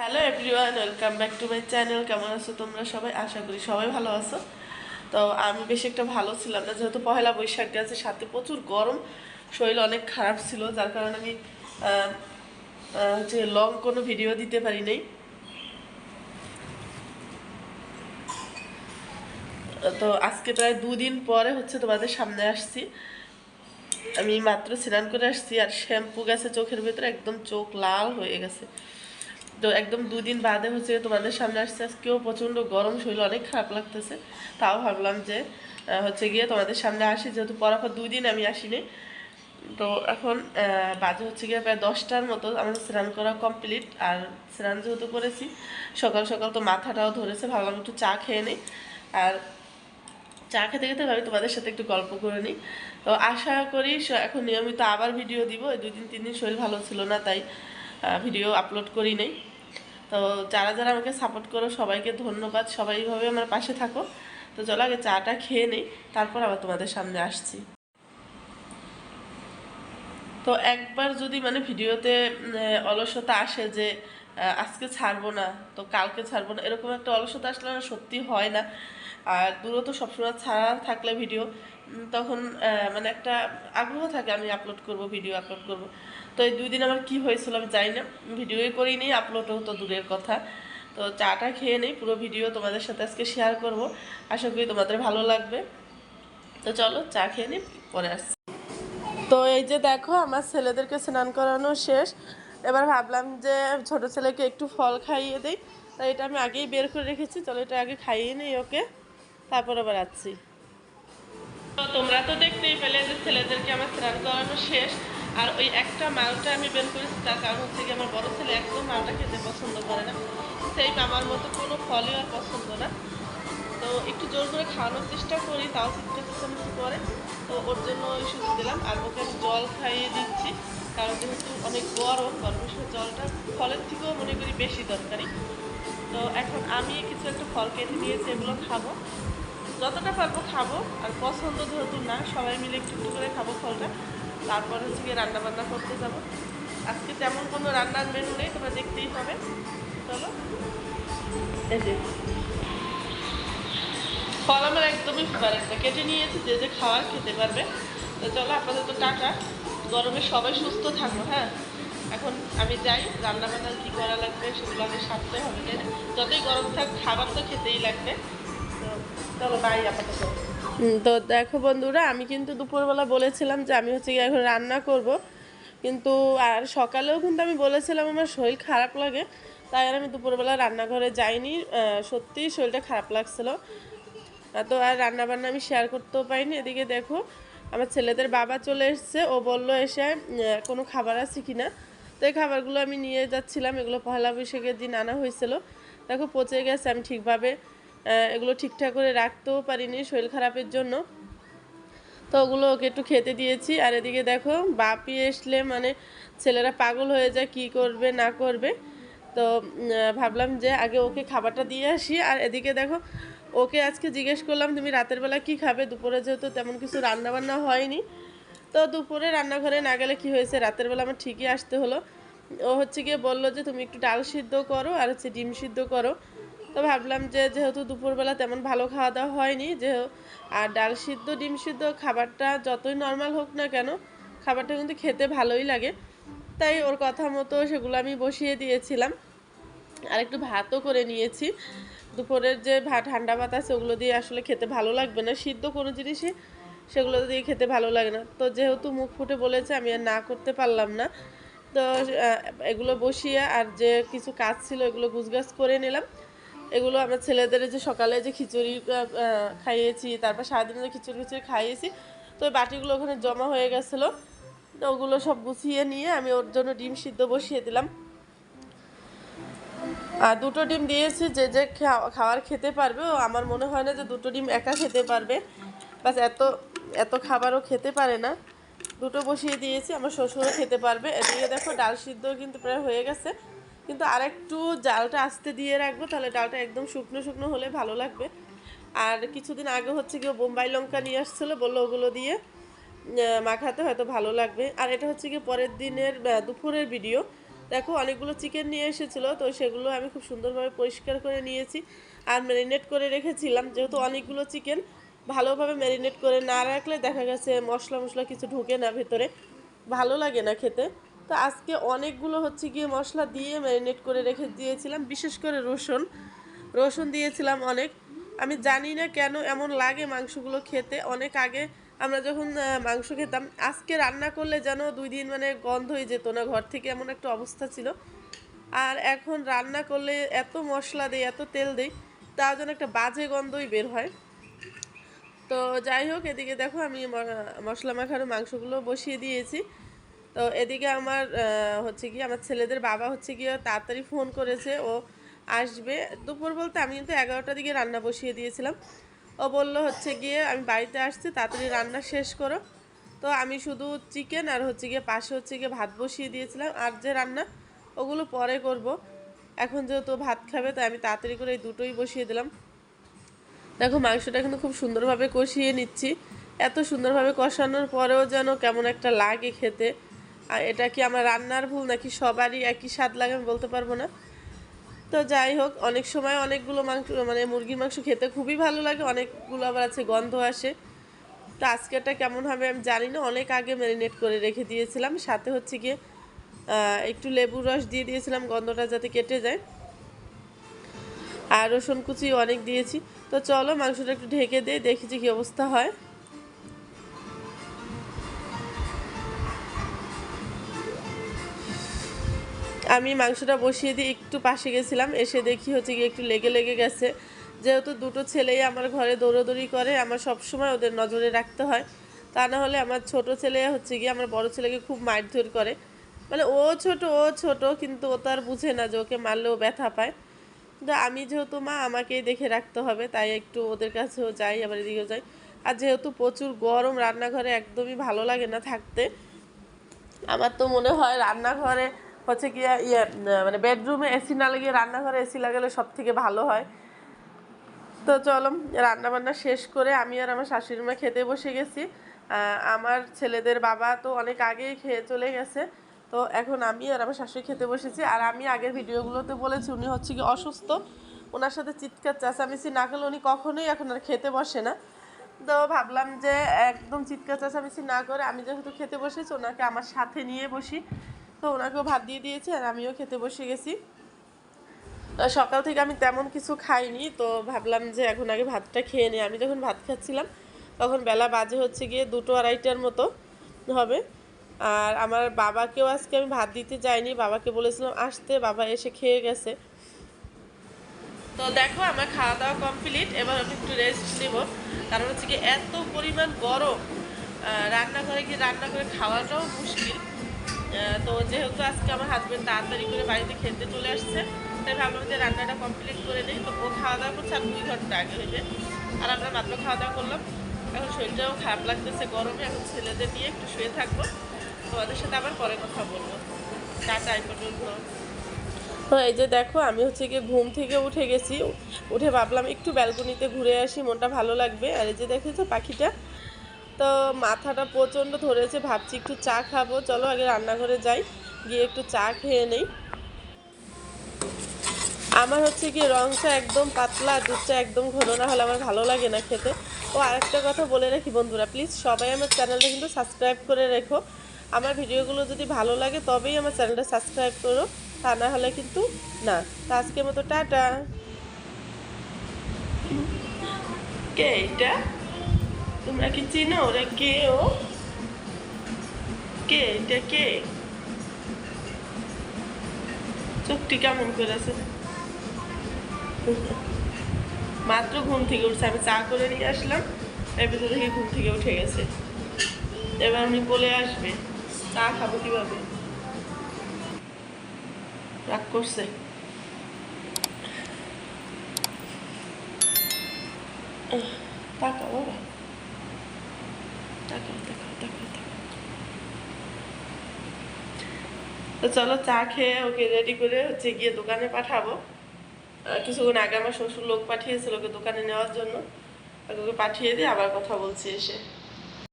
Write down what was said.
Hello everyone welcome back to my channel কেমন আছো তোমরা সবাই? আশা করি সবাই ভালো আছো। তো আমি বেশি একটা ভালো ছিলাম না, যেহেতু পহেলা বৈশাখ গেছে সাথে প্রচুর গরম। শরীর অনেক খারাপ ছিল, যার কারণে আমি হচ্ছে লং কোনো ভিডিও দিতে পারি নাই। তো আজকে প্রায় দুদিন পরে হচ্ছে তোমাদের সামনে আসছি। আমি মাত্র স্নান করে আসছি, আর শ্যাম্পু গেছে চোখের ভেতরে, একদম চোখ লাল হয়ে গেছে। তো একদম দুদিন বাদে হচ্ছে তোমাদের সামনে আসছে। আজকেও প্রচণ্ড গরম, শরীর অনেক খারাপ লাগতেছে। তাও ভাবলাম যে হচ্ছে গিয়ে তোমাদের সামনে আসি। যেহেতু পরাপর দুই দিন আমি আসিনি। তো এখন বাজে হচ্ছে গিয়ে প্রায় দশটার মতো। আমাদের স্নান করা কমপ্লিট আর স্নান যেহেতু করেছি, সকাল সকাল তো মাথাটাও ধরেছে। ভাবলাম একটু চা খেয়ে নিই। আর চা খেতে খেতে ভাবি তোমাদের সাথে একটু গল্প করে নিই। তো আশা করি এখন নিয়মিত আবার ভিডিও দিব। এই দুই দিন, তিন দিন শরীর ভালো ছিল না, তাই ভিডিও আপলোড করি নাই। তো যারা যারা আমাকে সাপোর্ট করো, সবাইকে ধন্যবাদ। সবাই এইভাবে আমার পাশে থাকো। তো চলো আগে চাটা খেয়ে নেই, তারপর আবার তোমাদের সামনে আসছি। তো একবার যদি মানে ভিডিওতে অলসতা আসে যে আজকে ছাড়বো না, তো কালকে ছাড়বো না, এরকম একটা অলসতা আসলে না সত্যি হয় না। আর দূরত সবসময় ছাড়া থাকলে ভিডিও তখন মানে একটা আগ্রহ থাকে, আমি আপলোড করব ভিডিও আপলোড করব। তো এই দুই দিন আমার কি হয়েছিল আমি জানি না। ভিডিওই করিনি আপলোডও তো দূরের কথা। তো চাটা খেয়ে নেই, পুরো ভিডিও তোমাদের সাথে আজকে শেয়ার করব। আশা করি তোমাদের ভালো লাগবে। তো চলো, চা খেয়ে নিই পরে আসছি। তো এই যে দেখো, আমার ছেলেদেরকে স্নান করানো শেষ। এবার ভাবলাম যে ছোট ছেলেকে একটু ফল খাইয়ে দিই। তাই এটা আমি আগেই বের করে রেখেছি, চলো এটা আগে খাইয়ে নিই ওকে। তারপর আবার আসছি। তো তোমরা তো দেখতেই পেলে যে ছেলেদেরকে আমার স্নান করানো শেষ। আর ওই একটা মালটা আমি বের করেছি, তার কারণ হচ্ছে কি আমার বড় ছেলে একদম মালটা খেতে পছন্দ করে না। সেই আমার মতো কোনো ফলই আর পছন্দ না। তো একটু জোর করে খাওয়ানোর চেষ্টা করি, তাও চেষ্টা করে। তো ওর জন্য ওই সুযোগ দিলাম, আর ওকে আমি জল খাইয়ে দিচ্ছি, কারণ যেহেতু অনেক গরম গরমের সময় জলটা ফলের থেকেও মনে করি বেশি দরকারি। তো এখন আমি কিছু একটা ফল কেটে নিয়েছি, এগুলো খাব। যতটা পারব খাব, আর পছন্দ যেহেতু না, সবাই মিলে একটু একটু করে খাব ফলটা। তারপর হচ্ছে গিয়ে রান্নাবান্না করতে যাব। আজকে তেমন কোনো রান্নার মেনু নেই, তোমরা দেখতেই হবে চলো। ফল আমার একদমই ফেভারিট না। কেটে নিয়েছি, যে যে খাওয়ার খেতে পারবে। তো চলো, আপাতত টাটা। গরমে সবাই সুস্থ থাকো হ্যাঁ? এখন আমি যাই রান্না বান্না কী করা লাগবে সেগুলো আমি সারতে হবে যতই গরম থাক, খাবার তো খেতেই লাগবে। তো চলো বাই আপাতত। তো দেখো বন্ধুরা আমি কিন্তু দুপুরবেলা বলেছিলাম যে আমি হচ্ছে এখন রান্না করব। কিন্তু আর সকালেও কিন্তু আমি বলেছিলাম আমার শরীর খারাপ লাগে তাই আর আমি দুপুরবেলা রান্নাঘরে যাইনি। আহ, সত্যিই শরীরটা খারাপ লাগছিল। তো আর রান্না বান্না আমি শেয়ার করতেও পাইনি এদিকে দেখো আমার ছেলেদের বাবা চলে এসছে। ও বলল এসে কোনো খাবার আছে কি না তো এই খাবারগুলো আমি নিয়ে যাচ্ছিলাম। এগুলো পহেলা বৈশাখের দিন আনা হয়েছিল। দেখো পচে গেছে আমি ঠিকভাবে এগুলো ঠিকঠাক করে রাখতেও পারিনি শরীর খারাপের জন্য। তো ওগুলো ওকে একটু খেতে দিয়েছি। আর এদিকে দেখো, বাপি আসলে মানে ছেলেরা পাগল হয়ে যায়, কি করবে, না করবে। তো ভাবলাম যে আগে ওকে খাবারটা দিয়ে আসি। আর এদিকে দেখো, ওকে আজকে জিজ্ঞেস করলাম, তুমি রাতের বেলা কি খাবে? দুপুরে যেহেতু তেমন কিছু রান্না বান্না হয়নি। তো দুপুরে রান্নাঘরে না গেলে কি হয়েছে? রাতের বেলা আমার ঠিকই আসতে হলো। ও হচ্ছে গিয়ে বলল যে, তুমি একটু ডাল সিদ্ধ করো, আর হচ্ছে ডিম সিদ্ধ করো। তো ভাবলাম যে যেহেতু দুপুরবেলা তেমন ভালো খাওয়া দাওয়া হয়নি, যে আর ডাল সিদ্ধ, ডিম সিদ্ধ খাবারটা যতই নর্মাল হোক না কেন, খাবারটা কিন্তু খেতে ভালোই লাগে। তাই ওর কথা মতো সেগুলো আমি বসিয়ে দিয়েছিলাম। আর একটু ভাতও করে নিয়েছি। দুপুরের যে ভাত ঠান্ডা ভাত আছে ওগুলো দিয়ে আসলে খেতে ভালো লাগবে না। সিদ্ধ কোনো জিনিসই সেগুলো দিয়ে খেতে ভালো লাগে না। তো যেহেতু মুখ ফুটে বলেছে, আমি আর না করতে পারলাম না। তো এগুলো বসিয়ে আর যে কিছু কাজ ছিল এগুলো গুছগাছ করে নিলাম। এগুলো আমার ছেলেদের যে সকালে যে খিচুড়ি খাইয়েছি, তারপর সারাদিন যে খিচুড়ি খিচুড়ি খাইয়েছি, তো ওই বাটিগুলো ওখানে জমা হয়ে গেছিল। ওগুলো সব গুছিয়ে নিয়ে আমি ওর জন্য ডিম সিদ্ধ বসিয়ে দিলাম। আর দুটো ডিম দিয়েছি, যে যে খাবার খেতে পারবে। ও আমার মনে হয় না যে দুটো ডিম একা খেতে পারবে। বাস এত এত খাবারও খেতে পারে না। দুটো বসিয়ে দিয়েছি, আমার শ্বশুরও খেতে পারবে। এদিকে দেখো ডাল সিদ্ধ কিন্তু প্রায় হয়ে গেছে। কিন্তু আরেকটু জালটা আস্তে দিয়ে রাখব, তাহলে ডালটা একদম শুকনো শুকনো হলে ভালো লাগবে। আর কিছুদিন আগে হচ্ছে ও বোম্বাই লঙ্কা নিয়ে আসছিল, বলল ওগুলো দিয়ে মাখাতে হয়তো ভালো লাগবে। আর এটা হচ্ছে কি পরের দিনের দুপুরের ভিডিও। দেখো, অনেকগুলো চিকেন নিয়ে এসেছিল, তো সেগুলো আমি খুব সুন্দরভাবে পরিষ্কার করে নিয়েছি আর ম্যারিনেট করে রেখেছিলাম। যেহেতু অনেকগুলো চিকেন, ভালোভাবে ম্যারিনেট করে না রাখলে দেখা গেছে মশলা মশলা কিছু ঢুকে না ভেতরে। ভালো লাগে না খেতে। তো আজকে অনেকগুলো হচ্ছে গিয়ে মশলা দিয়ে ম্যারিনেট করে রেখে দিয়েছিলাম, বিশেষ করে রসুন। রসুন দিয়েছিলাম অনেক। আমি জানি না কেন এমন লাগে মাংসগুলো খেতে। অনেক আগে আমরা যখন মাংস খেতাম, আজকে রান্না করলে যেন দুই দিন মানে গন্ধই যেত না, ঘর থেকে এমন একটা অবস্থা ছিল। আর এখন রান্না করলে এত মশলা দেই, এত তেল দেই তা যেন একটা বাজে গন্ধই বের হয়। তো যাই হোক, এদিকে দেখো আমি মশলা মাখানো মাংসগুলো বসিয়ে দিয়েছি। তো এদিকে আমার হচ্ছে কি, আমার ছেলেদের বাবা হচ্ছে গিয়ে তাড়াতাড়ি ফোন করেছে, ও আসবে। দুপুর বলতে আমি কিন্তু এগারোটার দিকে রান্না বসিয়ে দিয়েছিলাম। ও বলল হচ্ছে গিয়ে, আমি বাড়িতে আসছি, তাড়াতাড়ি রান্না শেষ করো। তো আমি শুধু চিকেন আর হচ্ছে গিয়ে পাশে হচ্ছে গিয়ে ভাত বসিয়ে দিয়েছিলাম। আর যে রান্না, ওগুলো পরে করব। এখন যেহেতু ভাত খাবে, তাই আমি তাড়াতাড়ি করে এই দুটোই বসিয়ে দিলাম। দেখো, মাংসটা কিন্তু খুব সুন্দরভাবে কষিয়ে নিচ্ছি। এত সুন্দরভাবে কষানোর পরেও যেন কেমন একটা লাগে খেতে। আর এটা কি আমার রান্নার ভুল নাকি সবারই একই স্বাদ লাগে আমি বলতে পারব না? তো যাই হোক, অনেক সময় অনেকগুলো মাংস মানে মুরগির মাংস খেতে খুবই ভালো লাগে, অনেকগুলো আবার আছে গন্ধ আসে। তো আজকেরটা কেমন হবে আমি জানি না, অনেক আগে ম্যারিনেট করে রেখে দিয়েছিলাম, সাথে হচ্ছে গিয়ে একটু লেবুর রস দিয়ে দিয়েছিলাম, গন্ধটা যাতে কেটে যায়। আর রসুন কুচি অনেক দিয়েছি। তো চলো মাংসটা একটু ঢেকে দিয়ে দেখি যে কী অবস্থা হয়। আমি মাংসটা বসিয়ে দিয়ে একটু পাশে গেছিলাম, এসে দেখি হচ্ছে গিয়ে একটু লেগে লেগে গেছে। যেহেতু দুটো ছেলেই আমার ঘরে দৌড়োদৌড়ি করে, আমার সব সময় ওদের নজরে রাখতে হয়। তা না হলে আমার ছোট ছেলে হচ্ছে গিয়ে আমার বড় ছেলেকে খুব মারধর করে। মানে ও ছোট ও ছোট, কিন্তু ও তো আর বুঝে না যে ওকে মারলেও ব্যথা পায়। কিন্তু আমি যেহেতু মা, আমাকেই দেখে রাখতে হবে, তাই একটু ওদের কাছেও যাই, আবার এদিকেও যাই। আর যেহেতু প্রচুর গরম, রান্নাঘরে একদমই ভালো লাগে না থাকতে, আমার তো মনে হয় রান্নাঘরে হচ্ছে কি ইয়ে মানে বেডরুমে এসি না লাগিয়ে রান্নাঘরে এসি লাগালে সব থেকে ভালো হয়। তো চলো রান্না বান্না শেষ করে আমি আর আমার শাশুড়ি মা খেতে বসে গেছি। আমার ছেলেদের বাবা তো অনেক আগেই খেয়ে চলে গেছে। তো এখন আমি আর আমার শাশুড়ি খেতে বসেছি। আর আমি আগের ভিডিওগুলোতে বলেছি, উনি হচ্ছে কি অসুস্থ। ওনার সাথে চিৎকার, চেঁচামেচি না করলে উনি কখনোই এখন আর খেতে বসে না। তো ভাবলাম যে, একদম চিৎকার, চেঁচামেচি না করে আমি যেহেতু খেতে বসেছি, ওনাকে আমার সাথে নিয়ে বসি। তো ওনাকেও ভাত দিয়ে দিয়েছি আর আমিও খেতে বসে গেছি। সকাল থেকে আমি তেমন কিছু খাইনি, তো ভাবলাম যে এখন আগে ভাতটা খেয়ে নিই। আমি যখন ভাত খাচ্ছিলাম, তখন বেলা বাজে হচ্ছে গিয়ে দুটো আড়াইটার মতো হবে। আর আমার বাবাকেও আজকে আমি ভাত দিতে যাইনি, বাবাকে বলেছিলাম আসতে, বাবা এসে খেয়ে গেছে। তো দেখো আমার খাওয়া দাওয়া কমপ্লিট, এবার আমি একটু রেস্ট নেব। কারণ হচ্ছে কি এত পরিমাণ গরম রান্নাঘরে গিয়ে রান্না করে খাওয়াটাও মুশকিল। তো যেহেতু আজকে আমার হাজব্যান্ড তাড়াতাড়ি করে বাড়িতে খেতে চলে আসছে, তাই ভাবলাম যে রান্নাটা কমপ্লিট করে নিই তো ও খাওয়া দাওয়া করছে আর দুই ঘণ্টা আগে হইবে। আর আমরা মাত্র খাওয়া দাওয়া করলাম। এখন শরীরটাও খারাপ লাগতেছে গরমে, এখন ছেলেদের নিয়ে একটু শুয়ে থাকব। তোমাদের সাথে আবার পরে কথা বলব। টাটা, এই পর্যন্ত। তো এই যে দেখো, আমি হচ্ছে গিয়ে ঘুম থেকে উঠে গেছি। উঠে ভাবলাম একটু ব্যালকনিতে ঘুরে আসি, মনটা ভালো লাগবে। আর এই যে দেখেছ পাখিটা? তো মাথাটা প্রচণ্ড ধরেছে, ভাবছি একটু চা খাব। চলো আগে রান্নাঘরে যাই, গিয়ে একটু চা খেয়ে নেই। আমার হচ্ছে কি রং চা একদম পাতলা দুধ চা একদম ঘন, না হলে আমার ভালো লাগে না খেতে। ও আরেকটা কথা বলে রাখি বন্ধুরা, প্লিজ সবাই আমার চ্যানেলটা কিন্তু সাবস্ক্রাইব করে রেখো। আমার ভিডিওগুলো যদি ভালো লাগে তবেই আমার চ্যানেলটা সাবস্ক্রাইব করো, তা না হলে কিন্তু না। তা আজকের মতো টাটা। কে, এটা? তোমরা কি চিনো ওরা কে ও কে এটা কে চোখটি কেমন করেছে? মাত্র ঘুম থেকে উঠছে, আমি চা করে নিয়ে আসলাম, এর ভিতরে থেকে ঘুম থেকে উঠে গেছে। এবার আমি বলে আসবে, চা খাব কীভাবে? রাগ করছে। তাকাও বাবা। দেখাও দেখাও তাকাও তো চলো চা খেয়ে, ওকে রেডি করে হচ্ছে গিয়ে দোকানে পাঠাবো। কিছুক্ষণ আগে আমার শ্বশুর লোক পাঠিয়েছিল ওকে দোকানে নেওয়ার জন্য। ওকে পাঠিয়ে দিয়ে আবার কথা বলছি এসে।